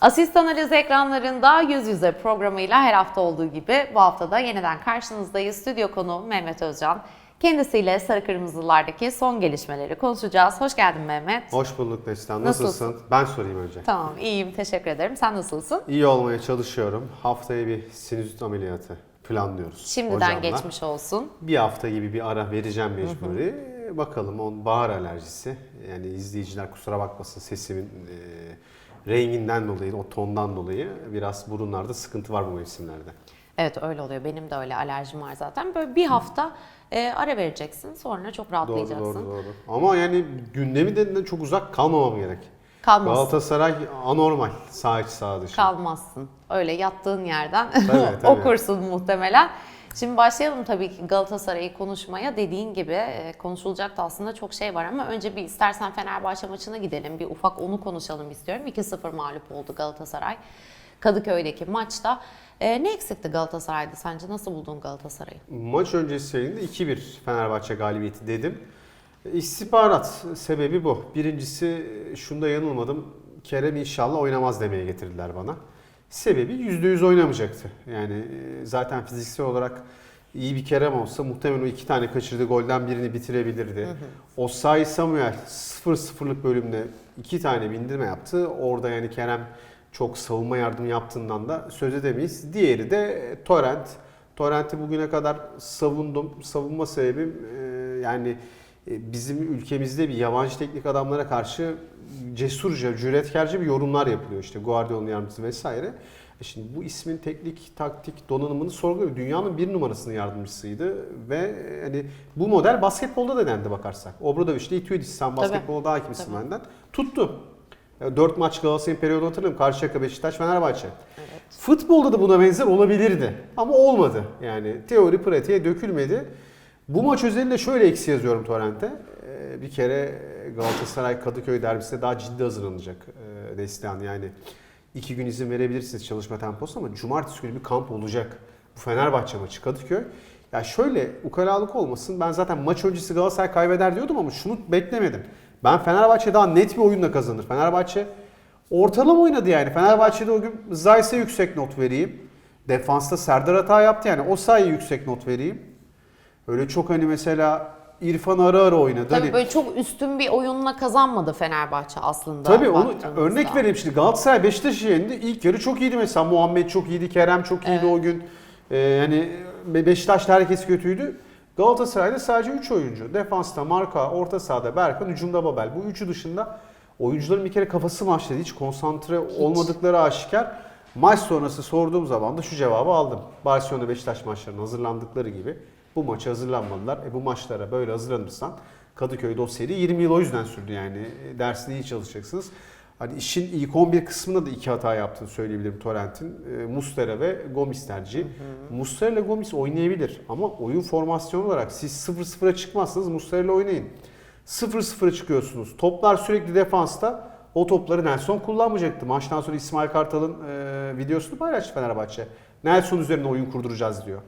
Asist analiz ekranlarında yüz yüze programıyla her hafta olduğu gibi bu hafta da yeniden karşınızdayız. Stüdyo konuğum Mehmet Özcan. Kendisiyle Sarı Kırmızılardaki son gelişmeleri konuşacağız. Hoş geldin Mehmet. Hoş bulduk Neslihan. Nasılsın? Nasılsın? Ben sorayım önce. Tamam, iyiyim. Teşekkür ederim. Sen nasılsın? İyi olmaya çalışıyorum. Haftaya bir sinüzit ameliyatı planlıyoruz. Şimdiden hocamla. geçmiş olsun. Bir hafta gibi bir ara vereceğim mecburi. Bakalım on bahar alerjisi. Yani izleyiciler kusura bakmasın sesimin e, renginden dolayı, o tondan dolayı biraz burunlarda sıkıntı var bu mevsimlerde. Evet öyle oluyor. Benim de öyle alerjim var zaten. Böyle bir hafta e, ara vereceksin. Sonra çok Doğru, rahatlayacaksın. doğru, doğru. Ama yani gündemi de çok uzak kalmamam gerek. Kalmazsın. Galatasaray anormal sağ iç sağ dışı. kalmazsın. Öyle yattığın yerden tabii. okursun muhtemelen. Şimdi başlayalım tabii ki Galatasaray'ı konuşmaya. Dediğin gibi e, konuşulacak da aslında çok şey var ama önce bir istersen Fenerbahçe maçına gidelim. Bir ufak onu konuşalım istiyorum. 2-0 mağlup oldu Galatasaray. Kadıköy'deki maçta. E, ne eksikti Galatasaray'da sence? Nasıl buldun Galatasaray'ı? Maç öncesi yayında 2-1 Fenerbahçe galibiyeti dedim. İstihbarat sebebi bu. Birincisi şunda yanılmadım. Kerem inşallah oynamaz demeye getirdiler bana. Sebebi %100 oynamayacaktı. Yani e, zaten fiziksel olarak iyi bir Kerem olsa muhtemelen o iki tane kaçırdığı golden birini bitirebilirdi. Osayi Samuel 0-0'lık bölümde iki tane bindirme yaptı. Orada yani Kerem çok savunma yardımı yaptığından da söz edemeyiz. Diğeri de Torrent. Torrent'i bugüne kadar savundum. Savunma sebebim e, yani e, bizim ülkemizde bir yabancı teknik adamlara karşı cesurca, cüretkarca bir yorumlar yapılıyor. İşte Guardiola'nın yardımcısı vesaire. E Şimdi bu ismin teknik, taktik, donanımını sorguluyor. Dünyanın bir numarasının yardımcısıydı ve hani bu model basketbolda da denendi bakarsak. Obradoviç ile Ituidis sen basketbola daha hakimsin Tabii. benden. Tuttu. 4 maç Galatasaray'ın periyodunu hatırlıyorum. Karşıyaka, Beşiktaş, Fenerbahçe. Futbolda da buna benzer olabilirdi. Ama olmadı. Yani teori pratiğe dökülmedi. Bu maç özelinde şöyle eksi yazıyorum Torrent'e. Ee, Bir kere Galatasaray Kadıköy derbisine daha ciddi hazırlanacak e, Neslihan. Yani iki gün izin verebilirsiniz çalışma temposu ama cumartesi günü bir kamp olacak. Bu Fenerbahçe maçı Kadıköy. Ya şöyle ukalalık olmasın. Ben zaten maç öncesi Galatasaray kaybeder diyordum ama şunu beklemedim. Ben Fenerbahçe daha net bir oyunla kazanır. Fenerbahçe ortalama oynadı yani. Fenerbahçe'de o gün Zayt'e yüksek not vereyim. Defansta Serdar hata yaptı yani. O sayı yüksek not vereyim. Öyle çok hani mesela İrfan ara ara oynadı. Tabii Hani- böyle çok üstün bir oyunla kazanmadı Fenerbahçe aslında. Tabii onu örnek vereyim şimdi Galatasaray Beşiktaş yerinde ilk yarı çok iyiydi mesela Muhammed çok iyiydi, Kerem çok iyiydi o gün. Ee, yani Be- Beşiktaş'ta herkes kötüydü. Galatasaray'da sadece 3 oyuncu. Defansta Marka, orta sahada Berkan, hücumda Babel. Bu üçü dışında oyuncuların bir kere kafası maçta hiç konsantre olmadıkları aşikar. Maç sonrası sorduğum zaman da şu cevabı aldım. Barcelona Beşiktaş maçlarına hazırlandıkları gibi bu maça hazırlanmadılar. E bu maçlara böyle hazırlanırsan Kadıköy'de o seri 20 yıl o yüzden sürdü yani. E, Dersine iyi çalışacaksınız. Hani işin ilk 11 kısmında da iki hata yaptığını söyleyebilirim Torrent'in. E, Mustera ve Gomis tercihi. Mustera ile Gomis oynayabilir ama oyun formasyonu olarak siz 0-0'a çıkmazsanız Mustera ile oynayın. 0-0'a çıkıyorsunuz. Toplar sürekli defansta. O topları Nelson kullanmayacaktı. Maçtan sonra İsmail Kartal'ın e, videosunu paylaştı Fenerbahçe. Nelson üzerine oyun kurduracağız diyor.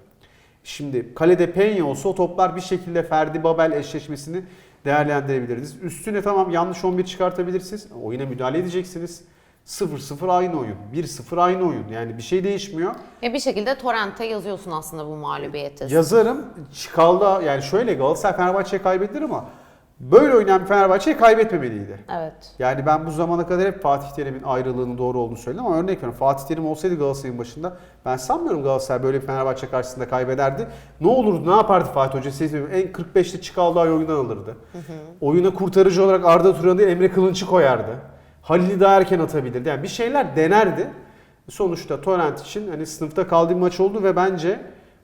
Şimdi kalede Peña olsa o toplar bir şekilde Ferdi Babel eşleşmesini değerlendirebiliriz. Üstüne tamam yanlış 11 çıkartabilirsiniz. Oyuna müdahale edeceksiniz. 0-0 aynı oyun. 1-0 aynı oyun. Yani bir şey değişmiyor. E bir şekilde Torrent'e yazıyorsun aslında bu mağlubiyeti. Yazarım çıkaldı yani şöyle Galatasaray Fenerbahçe'ye kaybedilir ama böyle oynayan bir Fenerbahçe'ye kaybetmemeliydi. Evet. Yani ben bu zamana kadar hep Fatih Terim'in ayrılığının doğru olduğunu söyledim ama örnek veriyorum Fatih Terim olsaydı Galatasaray'ın başında ben sanmıyorum Galatasaray böyle Fenerbahçe karşısında kaybederdi. Ne olurdu ne yapardı Fatih Hoca söyleyeyim. En 45'te Çıkaldığı oyundan alırdı. Oyuna kurtarıcı olarak Arda Turan'ı Emre Kılınç'ı koyardı. Halil'i daha erken atabilirdi. Yani bir şeyler denerdi. Sonuçta Torrent için hani sınıfta kaldığı maç oldu ve bence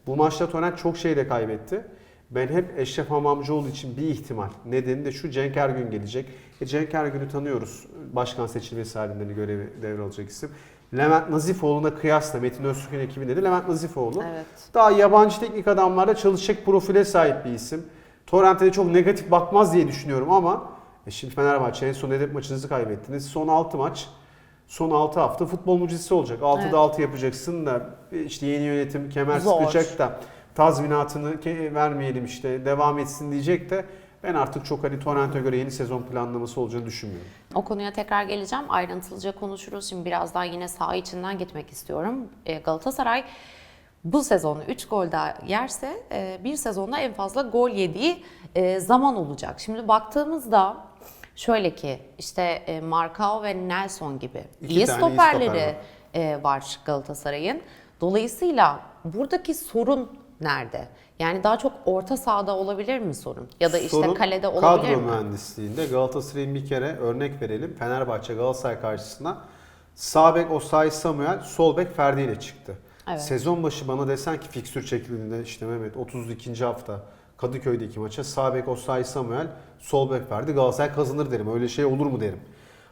bu maçta Torrent çok şey de kaybetti. Ben hep Eşref Hamamcıoğlu için bir ihtimal. Nedeni de şu Cenk Ergün gelecek. E Cenk Ergün'ü tanıyoruz. Başkan seçilmesi halinde görevi devralacak isim. Levent Nazifoğlu'na kıyasla Metin Öztürk'ün ekibinde de Levent Nazifoğlu. Evet. Daha yabancı teknik adamlarla çalışacak profile sahip bir isim. Torrent'e de çok negatif bakmaz diye düşünüyorum ama e şimdi Fenerbahçe en son hedef maçınızı kaybettiniz. Son 6 maç, son 6 hafta futbol mucizesi olacak. 6'da Evet. 6 yapacaksın da işte yeni yönetim kemer Zor. sıkacak da tazminatını vermeyelim işte devam etsin diyecek de Ben artık çok hani Torrent'e göre yeni sezon planlaması olacağını düşünmüyorum. O konuya tekrar geleceğim. Ayrıntılıca konuşuruz. Şimdi biraz daha yine saha içinden gitmek istiyorum. E, Galatasaray bu sezon 3 gol daha yerse e, bir sezonda en fazla gol yediği e, zaman olacak. Şimdi baktığımızda şöyle ki işte e, Marcao ve Nelson gibi İki iyi tane iyi stoperleri stoper var. var Galatasaray'ın. Dolayısıyla buradaki sorun nerede? Yani daha çok orta sahada olabilir mi sorun? Ya da işte Sorun kalede olabilir kadro mi? mühendisliğinde Galatasaray'ın bir kere örnek verelim. Fenerbahçe Galatasaray karşısına sağ bek Osayi Samuel, sol bek Ferdi ile çıktı. Evet. Sezon başı bana desen ki fikstür çekildiğinde işte Mehmet 32. hafta Kadıköy'deki maça sağ bek Osayi Samuel, sol bek Ferdi Galatasaray kazanır derim. Öyle şey olur mu derim.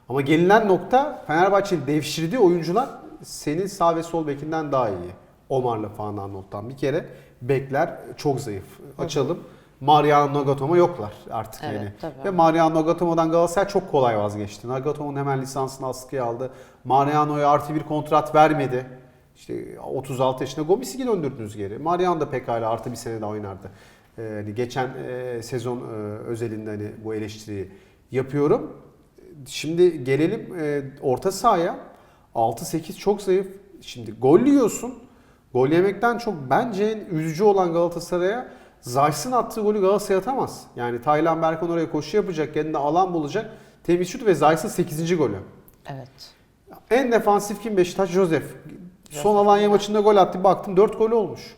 Ama gelinen nokta Fenerbahçe'nin devşirdiği oyuncular senin sağ ve sol bekinden daha iyi. Omar'la falan Arnold'dan bir kere bekler çok zayıf. Açalım. Mariano Nagatomo yoklar artık Evet, yani. tabii. Ve Mariano Nagatomo'dan Galatasaray çok kolay vazgeçti. Nagatomo'nun hemen lisansını askıya aldı. Mariano'ya artı bir kontrat vermedi. İşte 36 yaşında Gomis'i döndürdünüz geri. Mariano da pekala artı bir sene daha oynardı. Ee, hani geçen e, sezon e, özelinde hani bu eleştiriyi yapıyorum. Şimdi gelelim e, orta sahaya. 6-8 çok zayıf. Şimdi gol yiyorsun. Gol yemekten çok bence en üzücü olan Galatasaray'a Zayt'sın attığı golü Galatasaray atamaz. Yani Taylan Berkan oraya koşu yapacak, kendine alan bulacak. Temiz şut ve Zayt'sın 8. golü. Evet. En defansif kim Beşiktaş? Josef. Son Alanya maçında gol attı. Baktım 4 gol olmuş.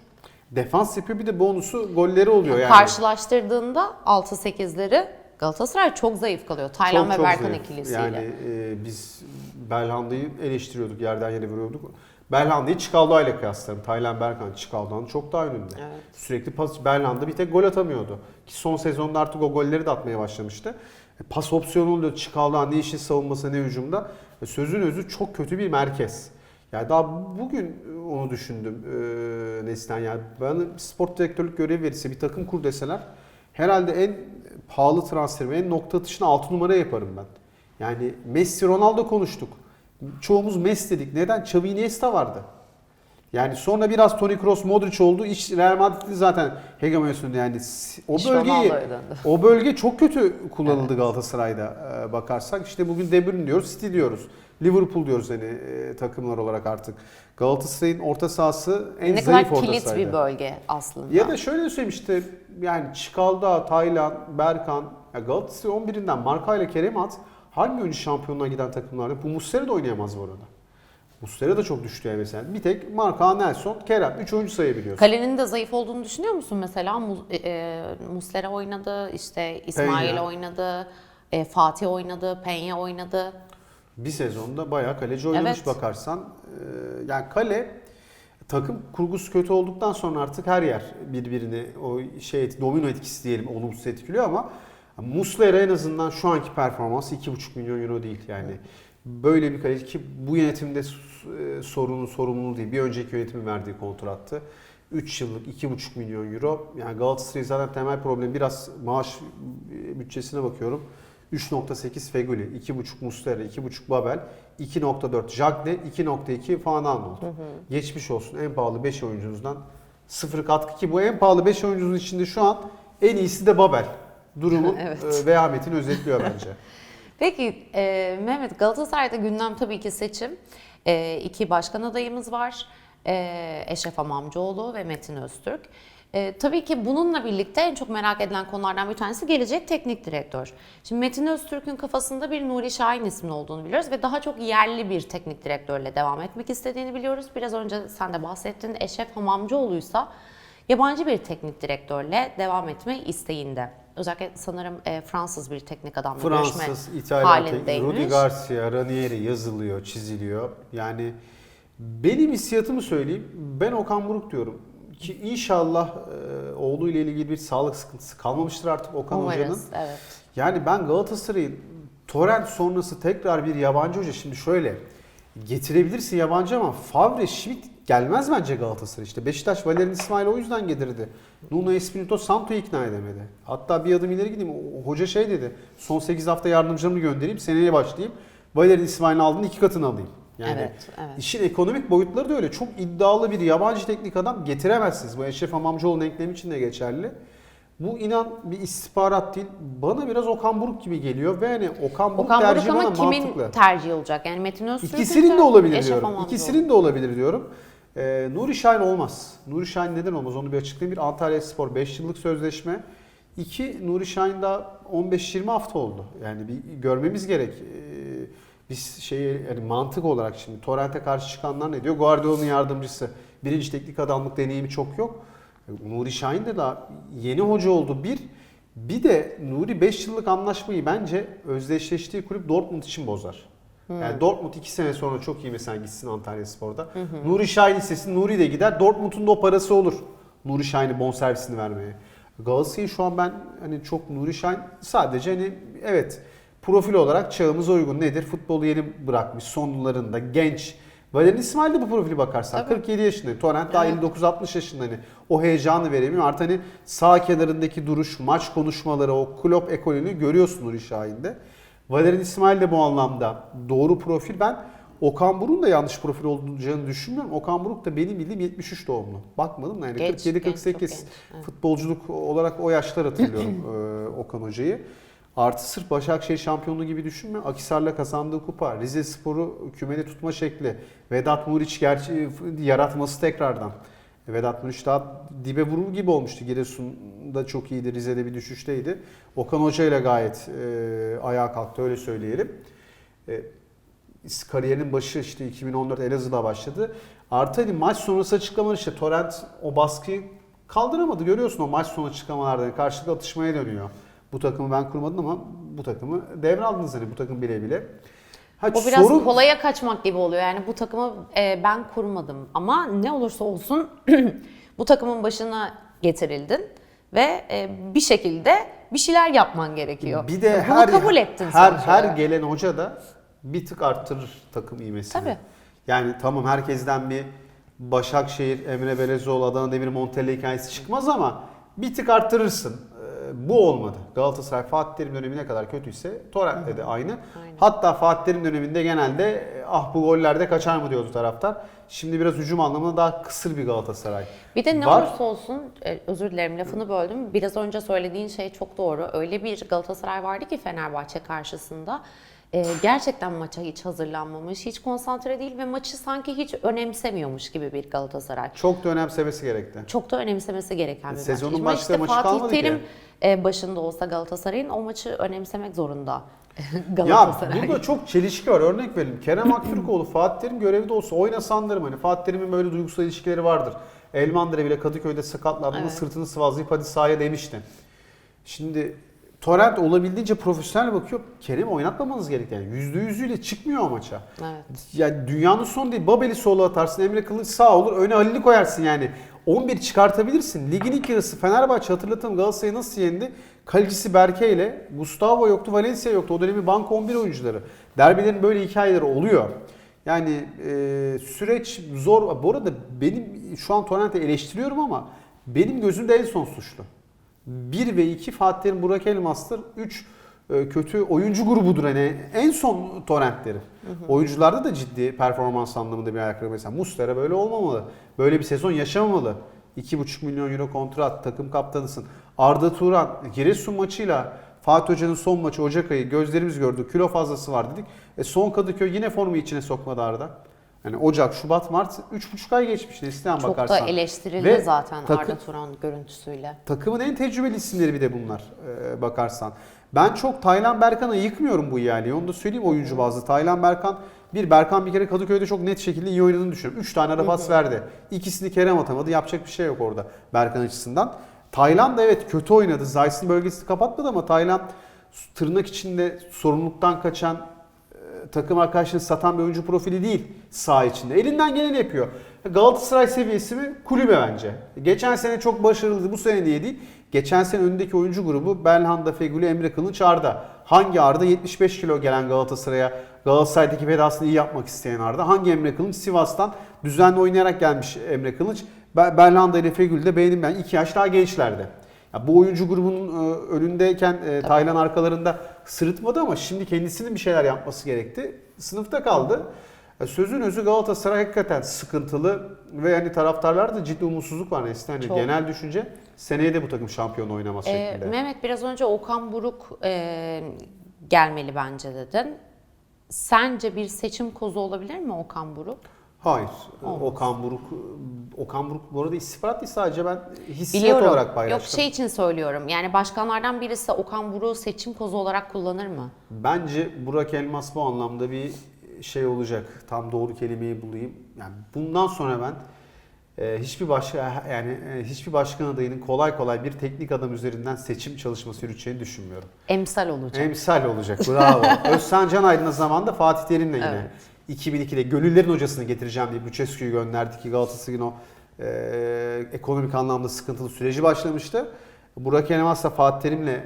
Defans yapıyor bir de bonusu golleri oluyor yani. Karşılaştırdığında 6-8'leri Galatasaray çok zayıf kalıyor. Taylan Çok ve çok Berkan zayıf. ikilisiyle. Yani e, biz Belhanda'yı eleştiriyorduk, yerden yere vuruyorduk. Belhanda'yı Çikaldoğa ile kıyaslarım. Taylan Berkan Çikaldağ'ın çok daha önünde. Evet. Sürekli pas, Belhanda bir tek gol atamıyordu. Ki son sezonda artık o golleri de atmaya başlamıştı. E, Pas opsiyonu oluyor Çikaldağ ne işin savunması ne hücumda. E, Sözün özü çok kötü bir merkez. Yani daha bugün onu düşündüm e, Neslihan. Yani bana spor direktörlük görevi verirse bir takım kur deseler herhalde en pahalı transferimi, en nokta atışını 6 numara yaparım ben. Yani Messi, Ronaldo konuştuk. Çoğumuz Messi dedik. Neden? Xavi Iniesta vardı. Yani sonra biraz Toni Kroos, Modric oldu. İş Real Madrid'in zaten hegemonyasında yani o İş bölgeyi o bölge çok kötü kullanıldı Galatasaray'da e, bakarsak. İşte bugün De Bruyne diyoruz, City diyoruz. Liverpool diyoruz hani e, takımlar olarak artık. Galatasaray'ın orta sahası en ne zayıf kadar orta kilit sahaydı. bir bölge aslında. Ya da şöyle söyleyeyim işte yani Çikalda, Taylan, Berkan, ya Galatasaray 11'inden Marka ile Kerem at hangi oyuncu şampiyonluğa giden takımlarda? Bu Muslera da oynayamaz bu arada. Muslera da çok düştü yani mesela. Bir tek Marka, Nelson, Kerem. 3 oyuncu sayabiliyorsun. Kalenin de zayıf olduğunu düşünüyor musun mesela? E, e, Muslera oynadı, işte İsmail Peña. oynadı, e, Fatih oynadı, Penya oynadı. bir sezonda bayağı kaleci oynamış Evet. bakarsan. Ee, yani kale takım kurgusu kötü olduktan sonra artık her yer birbirini o şey domino etkisi diyelim olumsuz etkiliyor ama Muslera en azından şu anki performansı 2,5 milyon euro değil yani. Böyle bir kaleci ki bu yönetimde e, sorunu sorumluluğu değil. Bir önceki yönetimin verdiği kontrattı. 3 yıllık 2,5 milyon euro. Yani Galatasaray zaten temel problemi biraz maaş e, bütçesine bakıyorum. 3.8 Feguli, 2.5 Muslera, 2.5 Babel, 2.4 Jagle, 2.2 Van Aanholt. Geçmiş olsun en pahalı 5 oyuncunuzdan sıfır katkı ki bu en pahalı 5 oyuncunun içinde şu an en iyisi de Babel. Durumun Evet. e, vehametini özetliyor bence. Peki e, Mehmet Galatasaray'da gündem tabii ki seçim. E, iki başkan adayımız var. E, Eşref Amamcıoğlu ve Metin Öztürk. E, tabii ki bununla birlikte en çok merak edilen konulardan bir tanesi gelecek teknik direktör. Şimdi Metin Öztürk'ün kafasında bir Nuri Şahin ismi olduğunu biliyoruz ve daha çok yerli bir teknik direktörle devam etmek istediğini biliyoruz. Biraz önce sen de bahsettin. Eşref Hamamcıoğlu'ysa yabancı bir teknik direktörle devam etme isteğinde. Özellikle sanırım e, Fransız bir teknik adamla görüşme Fransız, İtalyan, halindeymiş. Rudi Garcia, Ranieri yazılıyor, çiziliyor. Yani benim hissiyatımı söyleyeyim. Ben Okan Buruk diyorum. Ki inşallah e, oğlu ile ilgili bir sağlık sıkıntısı kalmamıştır artık Okan Hoca'nın. Umarız. Evet. Yani ben Galatasaray'ın Torrent sonrası tekrar bir yabancı hoca şimdi şöyle getirebilirsin yabancı ama Favre Schmidt gelmez bence Galatasaray. İşte Beşiktaş Valerian İsmail o yüzden getirdi. Nuno Espirito Santo'yu ikna edemedi. Hatta bir adım ileri gideyim. Hoca şey dedi. Son 8 hafta yardımcımı göndereyim. Seneye başlayayım. Valerian İsmail'in aldığını iki katını alayım. Yani Evet, evet. işin ekonomik boyutları da öyle. Çok iddialı bir yabancı teknik adam getiremezsiniz. Bu Eşref Amamcıoğlu'nun denklemi için de geçerli. Bu inan bir istihbarat değil. Bana biraz Okan Buruk gibi geliyor ve hani Okan Buruk Okan Buruk tercihi bana ama kimin mantıklı. tercihi olacak? Yani Metin Öztürk'ün İkisinin de olabilir Eşref diyorum. İkisinin de olabilir diyorum. Ee, Nuri Şahin olmaz. Nuri Şahin neden olmaz onu bir açıklayayım. Bir Antalya Spor 5 yıllık sözleşme. İki Nuri Şahin daha 15-20 hafta oldu. Yani bir görmemiz gerek. Ee, biz şeyi hani mantık olarak şimdi Torrent'e karşı çıkanlar ne diyor? Guardiola'nın yardımcısı. Birinci teknik adamlık deneyimi çok yok. Ee, Nuri Şahin de daha yeni hoca oldu bir. Bir de Nuri 5 yıllık anlaşmayı bence özdeşleştiği kulüp Dortmund için bozar. Yani Dortmund 2 sene sonra çok iyi mesela gitsin Antalya Spor'da. Nuri Şahin istesin Nuri de gider. Dortmund'un da o parası olur. Nuri Şahin'e bonservisini vermeye. Galatasaray'ı şu an ben hani çok Nuri Şahin sadece hani evet profil olarak çağımıza uygun nedir? Futbolu yeni bırakmış sonlarında genç. Valerian İsmail de bu profili bakarsan Tabii. 47 yaşında. Torrent daha Evet. 59-60 yaşında hani o heyecanı veremiyor. Artık hani sağ kenarındaki duruş, maç konuşmaları, o Klopp ekolünü görüyorsun Nuri Şahin'de. Valerian İsmail de bu anlamda doğru profil. Ben Okan Buruk'un da yanlış profil olacağını düşünmüyorum. Okan Buruk da benim bildiğim 73 doğumlu. Bakmadım da yani Genç, 47-48 genç, çok genç. Evet. futbolculuk olarak o yaşlar hatırlıyorum e, Okan Hoca'yı. Artı sırf Başakşehir şampiyonluğu gibi düşünme. Akisar'la kazandığı kupa, Rize Spor'u kümede tutma şekli, Vedat Muriç gerçi yaratması tekrardan. Vedat Muriç daha dibe vurur gibi olmuştu. Giresun'da çok iyiydi, Rize'de bir düşüşteydi. Okan Hoca ile gayet e, ayağa kalktı öyle söyleyelim. E, kariyerinin başı işte 2014 Elazığ'da başladı. Artı hani maç sonrası açıklamalar işte Torrent o baskıyı kaldıramadı. Görüyorsun o maç sonu açıklamalarda karşılıklı atışmaya dönüyor. Bu takımı ben kurmadım ama bu takımı devraldınız hani bu takım bile bile. Ha, O biraz soru- kolaya kaçmak gibi oluyor. Yani bu takımı e, ben kurmadım ama ne olursa olsun bu takımın başına getirildin ve e, bir şekilde bir şeyler yapman gerekiyor. Bir de Bunu her kabul ettin her her gelen hoca da bir tık arttırır takım ivmesini. Tabii. Yani tamam herkesten bir Başakşehir, Emre Belezoğlu, Adana Demir, Montella hikayesi çıkmaz ama bir tık arttırırsın. Bu olmadı. Galatasaray Fatih Terim dönemi ne kadar kötüyse Torrent'te de aynı. Aynen. Hatta Fatih Terim döneminde genelde ah bu gollerde kaçar mı diyordu taraftar. Şimdi biraz hücum anlamında daha kısır bir Galatasaray. Bir de ne Var. olursa olsun, e, özür dilerim lafını böldüm. Biraz önce söylediğin şey çok doğru. Öyle bir Galatasaray vardı ki Fenerbahçe karşısında. E, gerçekten maça hiç hazırlanmamış, hiç konsantre değil ve maçı sanki hiç önemsemiyormuş gibi bir Galatasaray. Çok da önemsemesi gerekti. Çok da önemsemesi gereken bir Sezonun maç. Ama başka işte maçı Fatih kalmadı ki. Terim e, başında olsa Galatasaray'ın o maçı önemsemek zorunda Ya Galatasaray. burada çok çelişki var. Örnek verelim. Kerem Aktürkoğlu Fatih Terim görevde olsa oynasan derim hani Fatih Terim'in böyle duygusal ilişkileri vardır. Elmandıra bile Kadıköy'de sakatlandığında Evet. sırtını sıvazlayıp hadi sahaya demişti. Şimdi Torrent olabildiğince profesyonel bakıyor. Kerem'i oynatmamanız gerek yani. Yüzde yüzüyle çıkmıyor o maça. Evet. Yani dünyanın sonu değil. Babel'i sola atarsın. Emre Kılıç sağ olur. Öne Halil'i koyarsın yani. 11 çıkartabilirsin. Ligin ilk yarısı Fenerbahçe hatırlatalım Galatasaray'ı nasıl yendi? Kalecisi Berke ile Gustavo yoktu, Valencia yoktu. O dönemin banka 11 oyuncuları. Derbilerin böyle hikayeleri oluyor. Yani e, süreç zor. Bu arada benim şu an Torrent'i eleştiriyorum ama benim gözümde en son suçlu. 1 ve 2 Fatih Terim, Burak Elmas'tır. 3 kötü oyuncu grubudur hani en son torrentleri. Oyuncularda da ciddi performans anlamında bir ayakkabı mesela Muslera böyle olmamalı. Böyle bir sezon yaşamamalı. 2,5 milyon euro kontrat, takım kaptanısın. Arda Turan, Giresun maçıyla Fatih Hoca'nın son maçı Ocak ayı gözlerimiz gördü. Kilo fazlası var dedik. E son Kadıköy yine formu içine sokmadı Arda. Yani Ocak, Şubat, Mart 3,5 ay geçmiş Neslihan Çok bakarsan. da eleştirildi Ve zaten takı- Arda Turan görüntüsüyle. Takımın en tecrübeli isimleri bir de bunlar e, bakarsan. Ben çok Taylan Berkan'ı yıkmıyorum bu ihaleyi. Onu da söyleyeyim oyuncu bazlı. Taylan Berkan bir Berkan bir kere Kadıköy'de çok net şekilde iyi oynadığını düşünüyorum. 3 tane ara pas verdi. İkisini Kerem atamadı. Yapacak bir şey yok orada Berkan açısından. Tayland da evet kötü oynadı. Zayt'ın bölgesini kapatmadı ama Tayland tırnak içinde sorumluluktan kaçan takım arkadaşını satan bir oyuncu profili değil saha içinde. Elinden geleni yapıyor. Galatasaray seviyesi mi? Kulübe bence. Geçen sene çok başarılıydı. Bu sene niye değil? Geçen sene önündeki oyuncu grubu Belhanda, Feguli, Emre Kılınç, Arda. Hangi Arda? 75 kilo gelen Galatasaray'a Galatasaray'daki vedasını iyi yapmak isteyen Arda. Hangi Emre Kılınç? Sivas'tan düzenli oynayarak gelmiş Emre Kılınç. Be- Belhanda ile Feguli de beğendim ben. 2 yaş daha gençlerdi. Ya bu oyuncu grubunun e, önündeyken e, Taylan arkalarında sırıtmadı ama şimdi kendisinin bir şeyler yapması gerekti. Sınıfta kaldı. Ya Sözün özü Galatasaray hakikaten sıkıntılı ve yani taraftarlarda ciddi umutsuzluk var Nesli. Çok. genel düşünce seneye de bu takım şampiyon oynamaz Ee, şeklinde. Mehmet biraz önce Okan Buruk e, gelmeli bence dedin. Sence bir seçim kozu olabilir mi Okan Buruk? Hayır. Olmaz. Okan Buruk Okan Buruk bu arada istihbarat değil sadece ben hissiyat Biliyorum. olarak Yok paylaştım. şey için söylüyorum. Yani başkanlardan birisi Okan Buruk'u seçim kozu olarak kullanır mı? Bence Burak Elmas bu anlamda bir şey olacak. Tam doğru kelimeyi bulayım. Yani bundan sonra ben e, hiçbir başka yani e, hiçbir başkan adayının kolay kolay bir teknik adam üzerinden seçim çalışması yürüteceğini düşünmüyorum. Emsal olacak. Emsal olacak. Bravo. Özcan Can Aydın'a zamanında Fatih Terim'le yine Evet. 2002'de Gönüllerin hocasını getireceğim diye Buçescu'yu gönderdi ki Galatasaray'ın o e, ekonomik anlamda sıkıntılı süreci başlamıştı. Burak da Fatih Terim'le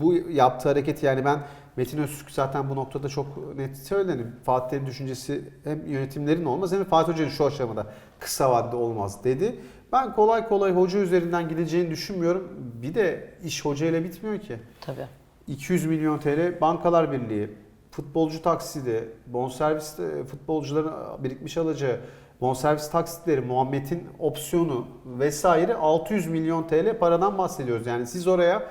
bu yaptığı hareketi yani ben Metin Öztürk zaten bu noktada çok net söyledim. Fatih Terim düşüncesi hem yönetimlerin olmaz hem Fatih Hoca'nın şu aşamada kısa vadede olmaz dedi. Ben kolay kolay hoca üzerinden gideceğini düşünmüyorum. Bir de iş hocayla bitmiyor ki. Tabii. 200 milyon TL Bankalar Birliği, futbolcu taksidi, bonservis e, futbolcuların birikmiş alacağı bonservis taksitleri, Muhammed'in opsiyonu vesaire 600 milyon TL paradan bahsediyoruz. Yani siz oraya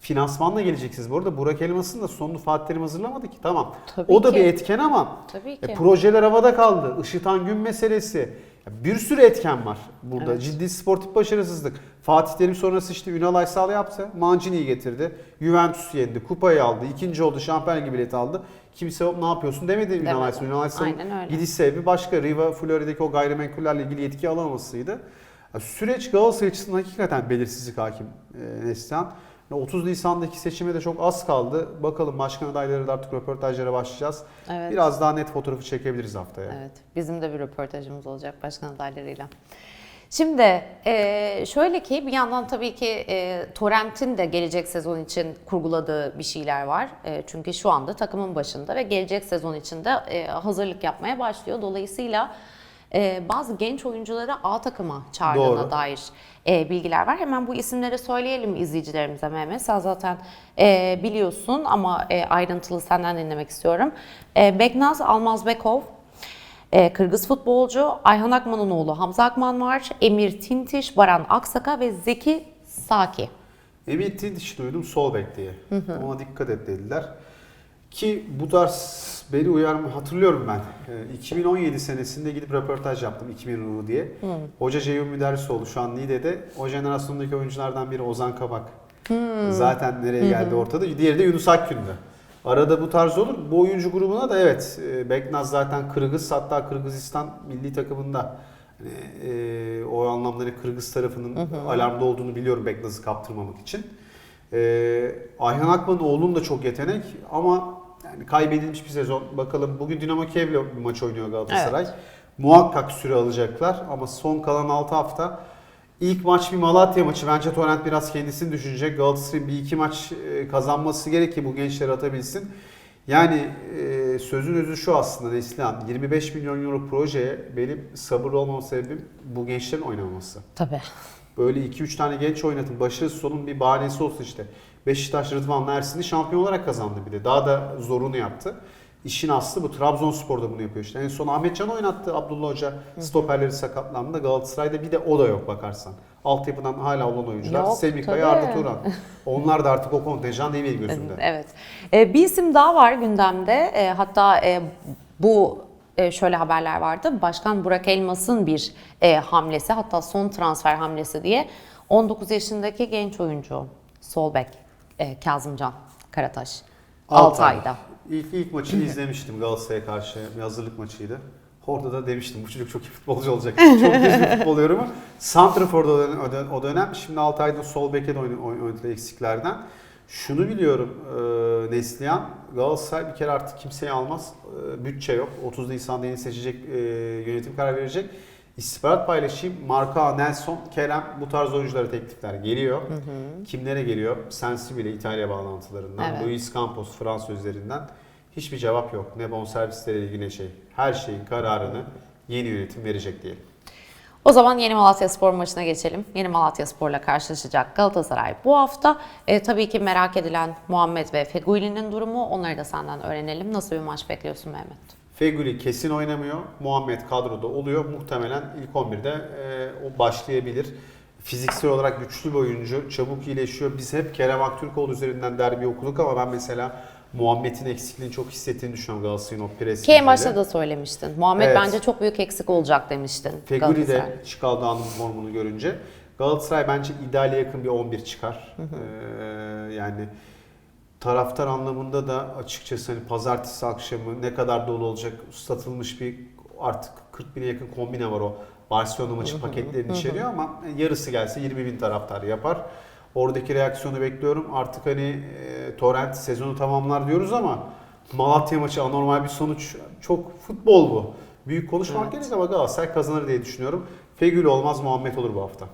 finansmanla geleceksiniz. Bu arada Burak Elmas'ın da sonunu Fatih Terim hazırlamadı ki. Tamam. Tabii o da ki. bir etken ama Tabii e, ki. projeler havada kaldı. Işıtan gün meselesi. Bir sürü etken var burada. Evet. Ciddi sportif başarısızlık. Fatih Terim sonrası işte Ünal Aysal yaptı. Mancini'yi getirdi. Juventus'u yendi. Kupayı aldı. ikinci oldu. Şampiyon Ligi bileti aldı. Kimse "Hop, ne yapıyorsun demedi Ünal Demedi. Aysal. Ünal Aysal'ın Aynen öyle. gidiş sebebi başka. Riva Florya'daki o gayrimenkullerle ilgili yetki alamamasıydı. Süreç Galatasaray açısından hakikaten belirsizlik hakim e, Neslihan. Ya 30 Nisan'daki seçime de çok az kaldı. Bakalım başkan adayları da artık röportajlara başlayacağız. Evet. Biraz daha net fotoğrafı çekebiliriz haftaya. Evet, bizim de bir röportajımız olacak başkan adaylarıyla. Şimdi e, şöyle ki bir yandan tabii ki e, Torrent'in de gelecek sezon için kurguladığı bir şeyler var. E, çünkü şu anda takımın başında ve gelecek sezon için de e, hazırlık yapmaya başlıyor. Dolayısıyla e, bazı genç oyuncuları A takıma çağırdığına Doğru. dair e, bilgiler var. Hemen bu isimleri söyleyelim izleyicilerimize Mehmet. Sen zaten e, biliyorsun ama e, ayrıntılı senden dinlemek istiyorum. E, Beknaz Almazbekov, ee, Kırgız futbolcu Ayhan Akman'ın oğlu Hamza Akman var. Emir Tintiş, Baran Aksaka ve Zeki Saki. Emir Tintiş duydum sol bek diye. Ona dikkat et dediler. Ki bu tarz beni uyarma hatırlıyorum ben. Ee, 2017 senesinde gidip röportaj yaptım 2000 ruhu diye. Hoca Ceyhun Müderrisoğlu şu an Niğde'de. O jenerasyondaki oyunculardan biri Ozan Kabak. Zaten nereye geldi ortada. Diğeri de Yunus Akgün'dü. Arada bu tarz olur. Bu oyuncu grubuna da evet e, Beknaz zaten Kırgız hatta Kırgızistan milli takımında hani, e, o anlamda hani Kırgız tarafının alarmda olduğunu biliyorum Beknaz'ı kaptırmamak için. E, Ayhan Akman'ın oğlunun da çok yetenek ama yani kaybedilmiş bir sezon. Bakalım bugün Dinamo Kiev'le bir maç oynuyor Galatasaray. Muhakkak süre alacaklar ama son kalan 6 hafta İlk maç bir Malatya maçı. Bence Torrent biraz kendisini düşünecek. Galatasaray'ın bir iki maç e, kazanması gerek ki bu gençleri atabilsin. Yani e, sözün özü şu aslında Neslihan. 25 milyon euro projeye benim sabırlı olmam sebebim bu gençlerin oynamaması. Tabii. Böyle 2-3 tane genç oynatın. Başarısız olun bir bahanesi olsun işte. Beşiktaş Rıdvan'la Ersin'i şampiyon olarak kazandı bir de. Daha da zorunu yaptı. İşin aslı bu. Trabzonspor da bunu yapıyor işte. En son Ahmet Can oynattı Abdullah Hoca. Stoperleri sakatlandı. Galatasaray'da bir de o da yok bakarsan. Altyapıdan hala olan oyuncular. Yok, Semih. Kaya, Arda Turan. Onlar da artık o kontenjan değil benim gözümde. Evet. Ee, bir isim daha var gündemde. Ee, hatta e, bu e, şöyle haberler vardı. Başkan Burak Elmas'ın bir e, hamlesi hatta son transfer hamlesi diye 19 yaşındaki genç oyuncu sol bek e, Kazımcan Karataş. Altay. 6 ayda. İlk, ilk maçını izlemiştim Galatasaray'a karşı. Bir hazırlık maçıydı. Orada da demiştim bu çocuk çok iyi futbolcu olacak. çok iyi bir futbol yorumu. Santrafor'da o dönem. Şimdi Altay'da sol beke de oynadığı eksiklerden. Şunu biliyorum e, Neslihan, Galatasaray bir kere artık kimseyi almaz. E, bütçe yok. 30 Nisan'da yeni seçecek e, yönetim karar verecek. İstihbarat paylaşayım. Marka, Nelson, Kerem bu tarz oyunculara teklifler geliyor. Kimlere geliyor? Sensibile İtalya bağlantılarından, Evet. Luis Campos Fransa üzerinden hiçbir cevap yok. Ne bonservislere ilgili ne şey. Her şeyin kararını yeni yönetim verecek diyelim. O zaman Yeni Malatya Spor maçına geçelim. Yeni Malatya Spor'la karşılaşacak Galatasaray bu hafta. E, tabii ki merak edilen Muhammed ve Feguili'nin durumu. Onları da senden öğrenelim. Nasıl bir maç bekliyorsun Mehmet? Feguli kesin oynamıyor. Muhammed kadroda oluyor. Muhtemelen ilk 11'de e, o başlayabilir. Fiziksel olarak güçlü bir oyuncu. Çabuk iyileşiyor. Biz hep Kerem Aktürkoğlu üzerinden derbi okuduk ama ben mesela Muhammed'in eksikliğini çok hissettiğini düşünüyorum Galatasaray'ın o pres Ki başta da söylemiştin. Muhammed Evet. bence çok büyük eksik olacak demiştin. Feguli de. Chicago'dan formunu görünce. Galatasaray bence ideale yakın bir 11 çıkar. Ee, yani taraftar anlamında da açıkçası hani pazartesi akşamı ne kadar dolu olacak satılmış bir artık 40 bine yakın kombine var o Barcelona maçı paketlerini içeriyor ama yarısı gelse 20 bin taraftar yapar. Oradaki reaksiyonu bekliyorum. Artık hani e, Torrent sezonu tamamlar diyoruz ama Malatya maçı anormal bir sonuç. Çok futbol bu. Büyük konuşmak gerek ama Galatasaray kazanır diye düşünüyorum. Fegül olmaz Muhammed olur bu hafta.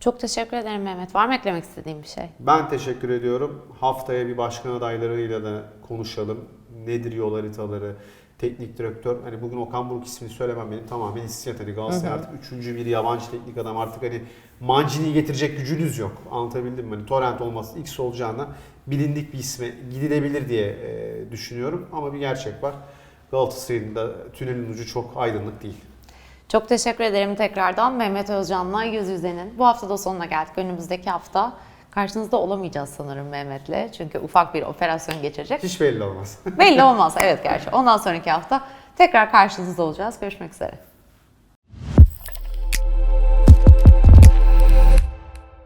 Çok teşekkür ederim Mehmet. Var mı eklemek istediğin bir şey? Ben teşekkür ediyorum. Haftaya bir başkan adaylarıyla da konuşalım. Nedir yol haritaları, teknik direktör. Hani bugün Okan Buruk ismini söylemem benim tamamen hissiyat. Hani Galatasaray artık üçüncü bir yabancı teknik adam. Artık hani Mancini'yi getirecek gücünüz yok. Anlatabildim mi? Hani Torrent olması X olacağına bilindik bir isme gidilebilir diye e, düşünüyorum. Ama bir gerçek var. Galatasaray'ın da tünelin ucu çok aydınlık değil. Çok teşekkür ederim tekrardan Mehmet Özcan'la Yüz Yüze'nin. Bu hafta da sonuna geldik. Önümüzdeki hafta karşınızda olamayacağız sanırım Mehmet'le. Çünkü ufak bir operasyon geçirecek. Hiç belli olmaz. Belli olmaz evet gerçi. Ondan sonraki hafta tekrar karşınızda olacağız. Görüşmek üzere.